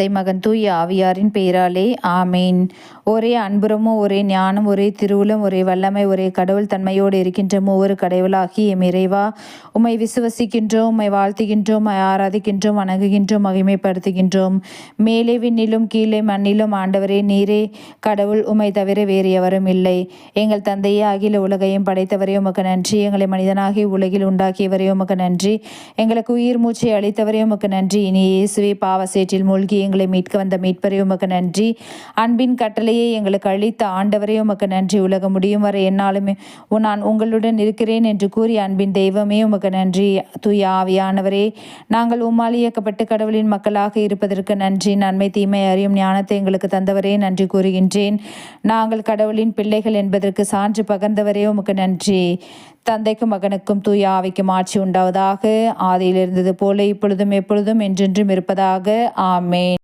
தந்தை மகன் தூய ஆவியாரின் பெயராலே ஆமேன். ஒரே அன்புறமும் ஒரே ஞானம் ஒரே திருவுளம் ஒரே வல்லமை ஒரே கடவுள் தன்மையோடு இருக்கின்ற மூவரு கடவுளாகி எம் இறைவா. உம்மை விசுவசிக்கின்றோம் உம்மை வாழ்த்துகின்றோம் ஆராதிக்கின்றோம் வணங்குகின்றோம் மகிமைப்படுத்துகின்றோம். மேலே விண்ணிலும் கீழே மண்ணிலும் ஆண்டவரே நீரே. கடவுள் உம்மை தவிர வேறு எவரும் இல்லை. எங்கள் தந்தையே அகில உலகையும் படைத்தவரே உமக்கு நன்றி. எங்களை மனிதனாகி உலகில் உண்டாக்கியவரே உமக்கு நன்றி. எங்களுக்கு உயிர் மூச்சை அளித்தவரே உமக்கு நன்றி. இனி இயேசுவே பாவசேற்றில் மூழ்கி எங்களை மீட்க வந்த மீட்பரே உமக்கு நன்றி. அன்பின் கட்டளையை எங்களுக்கு அளித்த ஆண்டவரே உமக்கு நன்றி. உலகம் முடியும் வரை என்னாலுமே நான் உங்களுடன் இருக்கிறேன் என்று கூறி அன்பின் தெய்வமே உமக்கு நன்றி. தூய ஆவியானவரே நாங்கள் உம்மால் இயக்கப்பட்டு கடவுளின் மக்களாக இருப்பதற்கு நன்றி. நன்மை தீமை அறியும் ஞானத்தை எங்களுக்கு தந்தவரே நன்றி கூறுகின்றேன். நாங்கள் கடவுளின் பிள்ளைகள் என்பதற்கு சான்று பகர்ந்தவரே உமக்கு நன்றி. தந்தைக்கும் மகனுக்கும் தூய ஆவிக்கும் ஆட்சி உண்டாவதாக ஆதியில் இருந்தது போல இப்பொழுதும் எப்பொழுதும் என்றென்றும் இருப்பதாக. ஆமேன்.